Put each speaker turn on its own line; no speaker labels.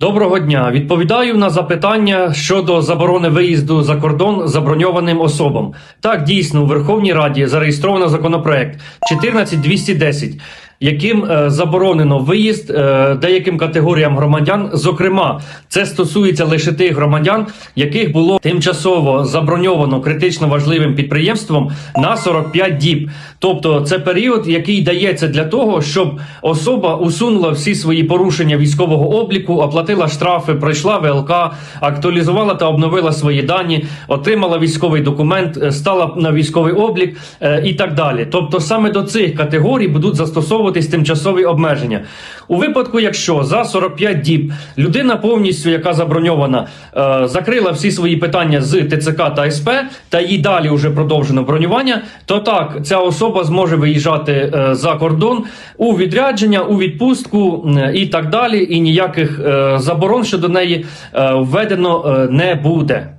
Доброго дня. Відповідаю на запитання щодо заборони виїзду за кордон заброньованим особам. Так, дійсно, у Верховній Раді зареєстровано законопроект 14210, яким е, заборонено виїзд е, деяким категоріям громадян. Зокрема, це стосується лише тих громадян, яких було тимчасово заброньовано критично важливим підприємством на 45 діб. Тобто, це період, який дається для того, щоб особа усунула всі свої порушення військового обліку, оплатила штрафи, пройшла ВЛК, актуалізувала та обновила свої дані, отримала військовий документ, е, стала на військовий облік і так далі. Тобто, саме до цих категорій будуть застосовуватись тимчасові обмеження. У випадку, якщо за 45 діб людина повністю, яка заброньована, е, закрила всі свої питання з ТЦК та СП, та їй далі вже продовжено бронювання, то так ця особа зможе виїжджати е, за кордон у відрядження, у відпустку і так далі. І ніяких е, заборон щодо неї введено не буде.